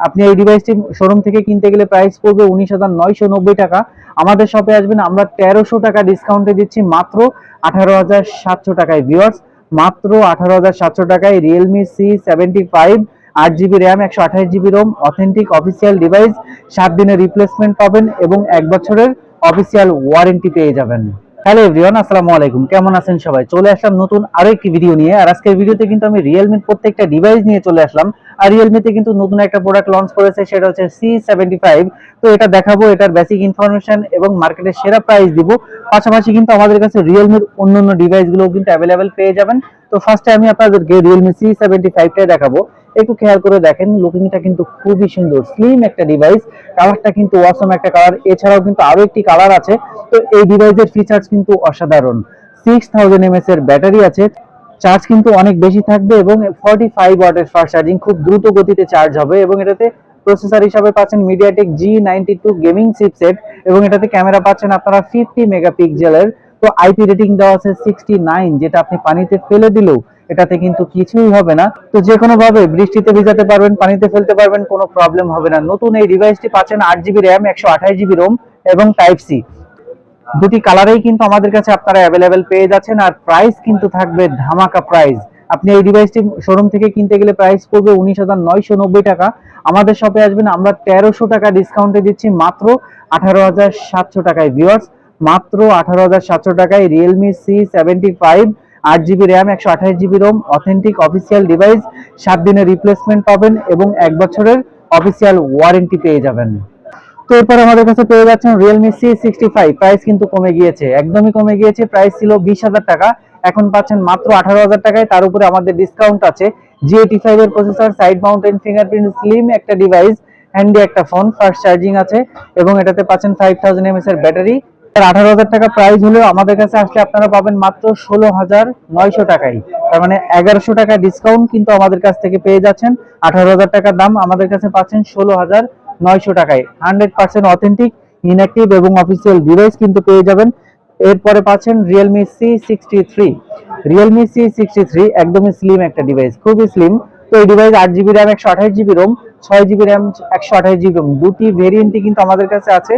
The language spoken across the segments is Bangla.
আপনি এই ডিভাইসটি শোরুম থেকে কিনতে গেলে প্রাইস পড়বে উনিশ হাজার নয়শো নব্বই টাকা। আমাদের শপে আসবেন, আমরা তেরোশো টাকা ডিসকাউন্টে দিচ্ছি মাত্র আঠারো হাজার সাতশো টাকায়। ভিউয়ার্স মাত্র আঠারো হাজার সাতশো টাকায় রিয়েলমি সি সেভেন্টি ফাইভ আট জিবি র্যাম একশো আঠাশ GB ROM authentic official device সাত দিনের রিপ্লেসমেন্ট পাবেন এবং এক বছরের অফিসিয়াল ওয়ারেন্টি পেয়ে যাবেন। হ্যালো এভরিওয়ান আসসালামু আলাইকুম। কেমন আছেন সবাই? চলে আসলাম নতুন আরও একটি ভিডিও নিয়ে। আর আজকের ভিডিওতে কিন্তু আমি রিয়েলমির প্রত্যেকটা ডিভাইস নিয়ে চলে আসলাম। আর রিয়েলমিতে কিন্তু নতুন একটা প্রোডাক্ট লঞ্চ করেছে, সেটা হচ্ছে সি সেভেন্টি ফাইভ তো এটা দেখাবো, এটার বেসিক ইনফরমেশন এবং মার্কেটের সেরা প্রাইস দিব। পাশাপাশি কিন্তু আমাদের কাছে রিয়েলমির অন্যান্য ডিভাইসগুলো কিন্তু অ্যাভেলেবেল পেয়ে যাবেন। তো ফার্স্টে আমি আপনাদেরকে রিয়েলমি সি সেভেন্টি দেখাবো। একটু খেয়াল করে দেখেন লুকিংটা কিন্তু খুবই সুন্দর স্লিম একটা ডিভাইস কালারটা কিন্তু অসম একটা কালার এছাড়াও কিন্তু আরও একটি কালার আছে। তো এই ডিভাইসের ফিচার্স কিন্তু অসাধারণ। সিক্স থাউজেন্ড এমএস এর ব্যাটারি আছে। চার্জ কিন্তু অনেক বেশি থাকবে এবং ফর্টি ফাইভ ওয়াটের ফাস্ট চার্জিং খুব দ্রুত গতিতে চার্জ হবে এবং এটাতে প্রসেসর হিসাবে পাচ্ছেন MediaTek G ninety two gaming chipset এবং এটাতে ক্যামেরা পাচ্ছেন আপনারা ফিফটি মেগাপিক্সেলের তো আইপি রেটিং দেওয়া আছে সিক্সটি নাইন যেটা আপনি পানিতে ফেলে দিলেও এটাতে কিন্তু কিছুই হবে না। তো যে কোনো ভাবে বৃষ্টিতে ভিজাতে পারবেন, পানিতে ফেলতে পারবেন, কোনো প্রবলেম হবে না। নতুন এই ডিভাইসটি পাচ্ছেন আট জিবি র্যাম একশো আঠাশ জিবি রোম এবং টাইপ সি দুটি কালারেই কিন্তু আমাদের কাছে আপনারা অ্যাভেলেবেল পেয়ে যাচ্ছেন আর প্রাইস কিন্তু থাকবে ধামাকা প্রাইস আপনি এই ডিভাইসটি শোরুম থেকে কিনতে গেলে প্রাইস পড়বে উনিশ হাজার নয়শো নব্বই টাকা। আমাদের শপে আসবেন, আমরা তেরোশো টাকা ডিসকাউন্টে দিচ্ছি মাত্র আঠারো হাজার সাতশো টাকায়। ভিউয়ার্স মাত্র আঠারো হাজার সাতশো টাকায় রিয়েলমি সি সেভেন্টি ফাইভ আট জিবি র্যাম একশো আঠাশ GB ROM authentic official device সাত দিনের রিপ্লেসমেন্ট পাবেন এবং এক বছরের অফিসিয়াল ওয়ারেন্টি পেয়ে যাবেন। তো এরপর আমাদের কাছে পেয়ে যাচ্ছেন Realme C sixty five price কিন্তু কমে গিয়েছে, একদমই কমে গিয়েছে। প্রাইস ছিল বিশ হাজার টাকা, এখন পাচ্ছেন মাত্র আঠারো হাজার টাকায়। তার উপরে আমাদের ডিসকাউন্ট আছে জি এইটি ফাইভ এর processor side mounted fingerprint slim একটা ডিভাইস হ্যান্ডি একটা ফোন ফাস্ট চার্জিং আছে, এবং এটাতে পাচ্ছেন ফাইভ থাউজেন্ড এমএস এর ব্যাটারি আঠারো হাজার টাকা প্রাইস হলেও আমাদের কাছে আসলে আপনারা পাবেন মাত্র ষোলো হাজার নয়শো টাকায়। তার মানে এগারোশো টাকা ডিসকাউন্ট কিন্তু আমাদের কাছ থেকে পেয়ে যাচ্ছেন। আঠারো হাজার টাকার দাম আমাদের কাছে পাচ্ছেন ষোলো হাজার নয়শো টাকায়। হান্ড্রেড পার্সেন্ট অথেন্টিক ইনঅ্যাক্টিভ এবং অফিসিয়াল ডিভাইস কিন্তু পেয়ে যাবেন। এরপরে পাচ্ছেন Realme C sixty three Realme C sixty three একদমই স্লিম একটা ডিভাইস খুবই স্লিম তো এই ডিভাইস আট জিবি র্যাম একশো আঠাশ জিবি রোম ছয় জিবি র্যাম একশো আঠাশ জিবি রোম দুটি ভেরিয়েন্টই কিন্তু আমাদের কাছে আছে।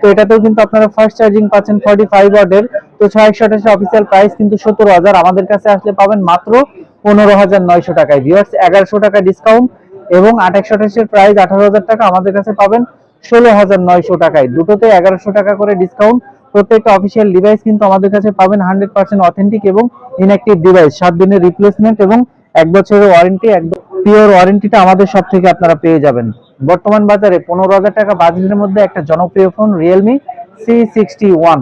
তো এটাতেও কিন্তু আপনারা ফার্স্ট চার্জিং পাচ্ছেন ফর্টি ফাইভ ওয়াটের তো ছয় একশো আঠাশের অফিসিয়াল প্রাইস কিন্তু সতেরো হাজার। আমাদের কাছে আসলে পাবেন মাত্র পনেরো হাজার নয়শো টাকায়। ভিউয়ার্স এগারোশো টাকা ডিসকাউন্ট এবং একশো আঠাশের প্রাইস আঠারো হাজার টাকা আমাদের কাছে পাবেন ষোলো হাজার নয়শো টাকায়। দুটোতে এগারোশো টাকা করে ডিসকাউন্ট প্রত্যেকটা অফিসিয়াল ডিভাইস কিন্তু আমাদের কাছে পাবেন হান্ড্রেড পার্সেন্ট অথেন্টিক এবং ইনঅ্যাক্টিভ ডিভাইস সাত দিনের রিপ্লেসমেন্ট এবং এক বছরের ওয়ারেন্টি একদম পিওর ওয়ারেন্টিটা আমাদের সব থেকে আপনারা পেয়ে যাবেন। বর্তমান বাজারে পনেরো হাজার টাকা বাজেটের মধ্যে একটা জনপ্রিয় phone Realme C sixty one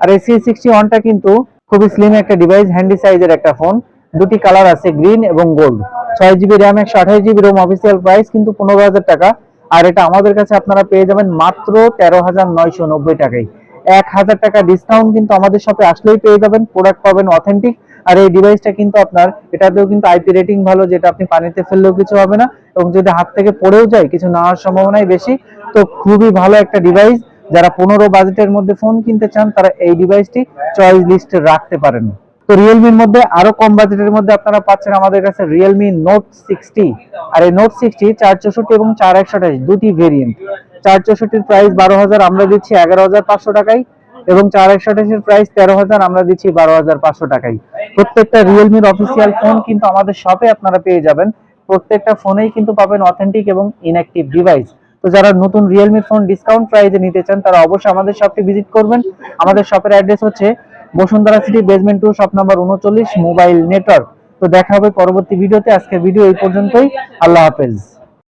আর এই সি সিক্সটি ওয়ানটা কিন্তু খুবই স্লিম একটা ডিভাইস হ্যান্ডি সাইজের একটা ফোন দুটি কালার আছে গ্রিন এবং গোল্ড ছয় জিবি র্যাম একশো আঠাশ জিবি রোম অফিসিয়াল প্রাইস কিন্তু পনেরো হাজার টাকা। আর এটা আমাদের কাছে আপনারা পেয়ে যাবেন মাত্র তেরো হাজার নয়শো নব্বই টাকায়। এক হাজার টাকা ডিসকাউন্ট কিন্তু আমাদের শপে আসলেই পেয়ে যাবেন প্রোডাক্ট পাবেন অথেন্টিক আর এই ডিভাইসটা কিন্তু আপনার, এটাতেও কিন্তু আইপি রেটিং ভালো, যেটা আপনি পানিতে ফেললেও কিছু হবে না। এবং যদি হাত থেকে পড়েও যায়, কিছু না হওয়ার সম্ভাবনাই বেশি। তো খুবই ভালো একটা ডিভাইস যারা পনেরো বাজেটের মধ্যে ফোন কিনতে চান, তারা এই ডিভাইসটি চয়েস লিস্টে রাখতে পারেন। তো রিয়েলমির মধ্যে আরও কম বাজেটের মধ্যে আপনারা পাচ্ছেন আমাদের কাছে রিয়েলমি নোট সিক্সটি আর এই নোট সিক্সটি চার চৌষট্টি এবং চার একশো আঠাশ দুটি ভেরিয়েন্ট চার চৌষট্টির প্রাইস বারো হাজার আমরা দিচ্ছি এগারো হাজার পাঁচশো টাকায়। এবং চার একশো আঠাশের প্রাইস তেরো হাজার আমরা দিচ্ছি বারো হাজার পাঁচশো টাকায়। প্রত্যেকটা রিয়েলমির অফিসিয়াল ফোন কিন্তু আমাদের শপে আপনারা পেয়ে যাবেন। প্রত্যেকটা ফোনেই কিন্তু পাবেন অথেন্টিক এবং ইনঅ্যাক্টিভ ডিভাইস তো যারা নতুন রিয়েলমি ফোন ডিসকাউন্ট প্রাইসে নিতে চান, তারা অবশ্যই আমাদের শপটি ভিজিট করবেন। আমাদের শপের অ্যাড্রেস হচ্ছে Bashundhara City basement two shop number উনচল্লিশ মোবাইল নেটওয়ার্ক তো দেখা হবে পরবর্তী ভিডিওতে। আজকের ভিডিও এই পর্যন্তই। আল্লাহ হাফেজ।